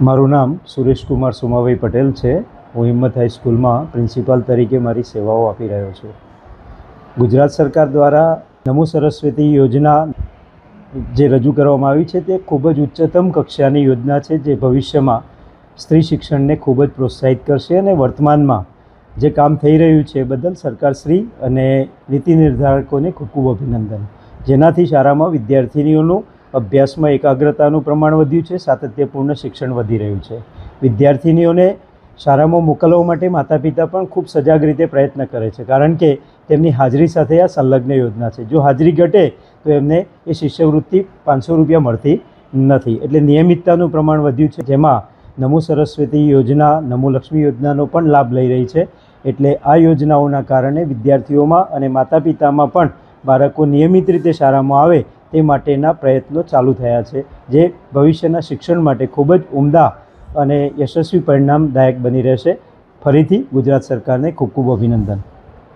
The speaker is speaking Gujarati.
મારું નામ સુરેશકુમાર સોમાભાઈ પટેલ છે. હું હિંમત હાઈસ્કૂલમાં પ્રિન્સિપાલ તરીકે મારી સેવાઓ આપી રહ્યો છું. ગુજરાત સરકાર દ્વારા નમો સરસ્વતી યોજના જે રજૂ કરવામાં આવી છે તે ખૂબ જ ઉચ્ચતમ કક્ષાની યોજના છે જે ભવિષ્યમાં સ્ત્રી શિક્ષણને ખૂબ જ પ્રોત્સાહિત કરશે અને વર્તમાનમાં જે કામ થઈ રહ્યું છે બદલ સરકારશ્રી અને નીતિ નિર્ધારકોને ખૂબ ખૂબ અભિનંદન. જેનાથી શાળામાં વિદ્યાર્થિનીઓનું અભ્યાસમાં એકાગ્રતાનું પ્રમાણ વધ્યું છે, સાતત્યપૂર્ણ શિક્ષણ વધી રહ્યું છે. વિદ્યાર્થિનીઓને શાળામાં મોકલવા માટે માતા પિતા પણ ખૂબ સજાગ રીતે પ્રયત્ન કરે છે, કારણ કે તેમની હાજરી સાથે આ સંલગ્ન યોજના છે. જો હાજરી ઘટે, તો એમને એ શિષ્યવૃત્તિ પાંચસો રૂપિયા મળતી નથી. એટલે નિયમિતતાનું પ્રમાણ વધ્યું છે, જેમાં નમો સરસ્વતી યોજના, નમો લક્ષ્મી યોજનાનો પણ લાભ લઈ રહી છે. એટલે આ યોજનાઓના કારણે વિદ્યાર્થીઓમાં અને માતા પિતામાં પણ બાળકો નિયમિત રીતે શાળામાં આવે તે માટેના પ્રયત્નો ચાલુ થયા છે, જે ભવિષ્યના શિક્ષણ માટે ખૂબ જ ઉમદા અને યશસ્વી પરિણામદાયક બની રહેશે. ફરીથી ગુજરાત સરકારને ખૂબ ખૂબ અભિનંદન.